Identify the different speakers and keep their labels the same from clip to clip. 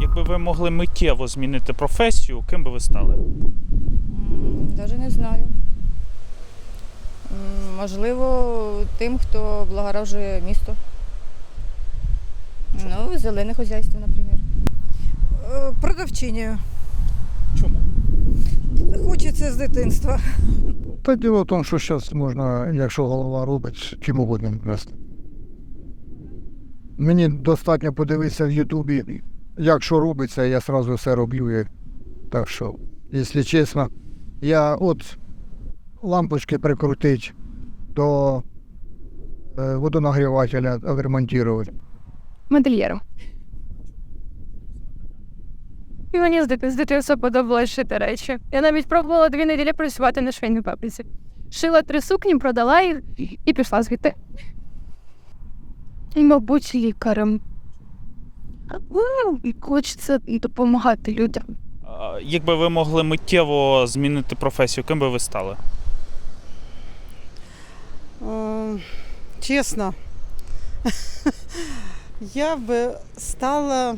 Speaker 1: Якби ви могли миттєво змінити професію, ким би ви стали?
Speaker 2: Навіть не знаю. М, Можливо, тим, хто благоражує місто. Ну, зелене хозяйство, наприклад.
Speaker 3: Е, Продавчинею.
Speaker 1: Чому?
Speaker 3: Хочеться з дитинства.
Speaker 4: Та діло в тому, що зараз можна, якщо голова робить, чим угодно вести. Мені достатньо подивитися в Ютубі, як що робиться, я одразу все роблю. Так що, якщо чесно, я от лампочки прикрутить до е, водонагрівателя відремонтувати.
Speaker 5: модельєром. І мені з дитинства подобалось шити речі. Я навіть пробувала дві неділі працювати на швейній фабриці. Шила три сукні, продала їх і пішла звідти. І, мабуть, лікарем. Ну, і Хочеться допомагати людям.
Speaker 1: А, Якби ви могли миттєво змінити професію, ким би ви стали?
Speaker 6: Е, Чесно, я би стала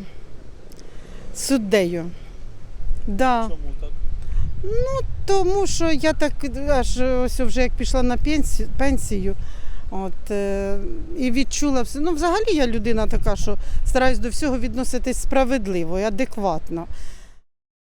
Speaker 6: суддею. Да.
Speaker 1: Чому так?
Speaker 6: Ну, Тому що я так аж ось вже як пішла на пенсію, пенсію от, е, і відчула все. Ну, взагалі я людина така, що стараюсь до всього відноситись справедливо і адекватно.